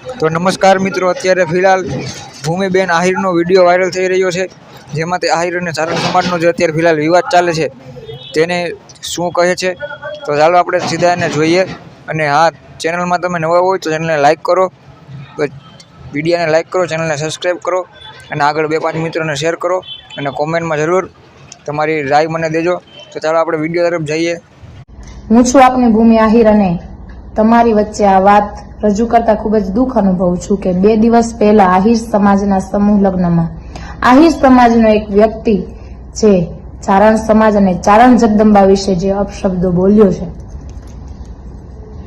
તો નમસ્કાર મિત્રો, અત્યારે ફિલહાલ ભૂમિબેન આહિરનો વીડિયો વાયરલ થઈ રહ્યો છે, જેમાં તે આહિર અને ચારણ સમાજનો જે અત્યારે ફિલહાલ વિવાદ ચાલે છે, તેને શું કહે છે? તો ચાલો આપણે સીધા એને જોઈએ. અને હા, ચેનલમાં તમે નવા હોય તો ચેનલને લાઇક કરો વિડીયોને લાઇક કરો, ચેનલને સબસ્ક્રાઈબ કરો, અને આગળ બે પાંચ મિત્રોને શેર કરો, અને કોમેન્ટમાં જરૂર તમારી રાય મને દેજો. તો ચાલો આપણે વીડિયો તરફ જઈએ. હું છું આપની ભૂમિ આહિર અને તમારી વચ્ચે આ વાત રજૂ કરતા ખૂબ જ દુઃખ અનુભવું છું કે બે દિવસ પહેલા આહિર સમાજના સમૂહ લગ્નમાં, આહિર સમાજનો એક વ્યક્તિ જે ચારણ સમાજ અને ચારણ જગદંબા વિશે જે અપશબ્દો બોલ્યો છે.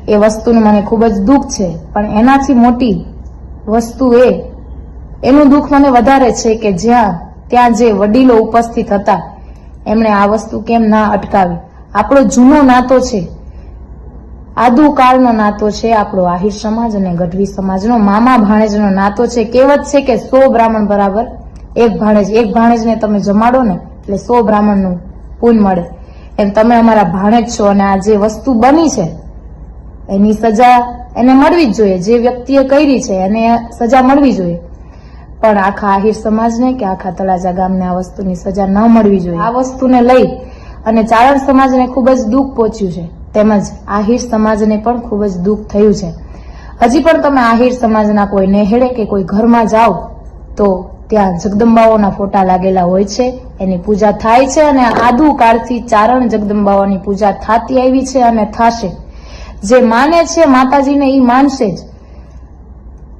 એ વસ્તુનું મને ખૂબ જ દુઃખ છે, પણ એનાથી મોટી વસ્તુ એ, એનું દુઃખ મને વધારે છે કે જ્યાં, ત્યાં જે વડીલો ઉપસ્થિત હતા, એમણે આ વસ્તુ કેમ ના અટકાવી? આપણો જૂનો નાતો છે આદુકાળનો નાતો છે આપણો આહિર સમાજ અને ગઢવી સમાજનો. મામા ભાણેજનો નાતો છે. કહેવત છે કે સો બ્રાહ્મણ બરાબર, એક ભાણેજ, એક ભાણેજને તમે જમાડો ને એટલે સો બ્રાહ્મણનું પૂન મળે. એમ તમે અમારા ભાણેજ છો અને આ જે વસ્તુ બની છે, એની સજા એને મળવી જ જોઈએ. જે વ્યક્તિએ કરી છે એને સજા મળવી જોઈએ. પણ આખા આહિર સમાજને કે આખા તળાજા ગામને આ વસ્તુની સજા ન મળવી જોઈએ. આ વસ્તુને લઈ અને ચારણ સમાજને ખૂબ જ દુઃખ પહોંચ્યું છે. તેમજ આહિર સમાજને પણ ખૂબ જ દુઃખ થયું છે. હજી પણ તમે આહિર સમાજના કોઈ નેહડે કે કોઈ ઘરમાં જાઓ, તો ત્યાં જગદંબાઓના ફોટા લાગેલા હોય છે, એની પૂજા થાય છે અને આદુ કાળથી ચારણ જગદંબાઓની પૂજા થતી આવી છે અને થશે. જે માને છે માતાજીને એ માનશે જ.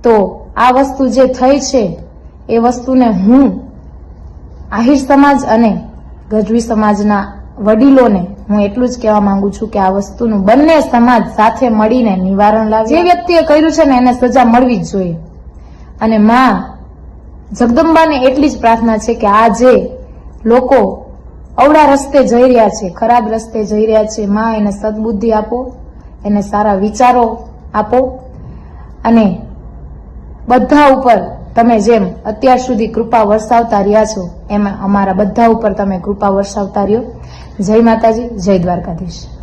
તો આ વસ્તુ જે થઈ છે, એ વસ્તુને હું આહિર સમાજ અને ગજવી સમાજના વડીલોને હું એટલું જ કહેવા માંગુ છું કે આ વસ્તુનું બંને સમાજ સાથે મળીને નિવારણ લાવે. જે વ્યક્તિએ કર્યું છે ને એને સજા મળવી જ જોઈએ. અને માં, જગદંબાને એટલી જ પ્રાર્થના છે કે આ જે લોકો અવળા રસ્તે જઈ રહ્યા છે, ખરાબ રસ્તે જઈ રહ્યા છે, માં એને સદબુદ્ધિ આપો, એને સારા વિચારો આપો અને બધા ઉપર તમે જેમ અત્યાર સુધી કૃપા વરસાવતા રહ્યા છો, એમાં અમારા બધા ઉપર તમે કૃપા વરસાવતા રહ્યો. જય માતાજી, જય દ્વારકાધીશ.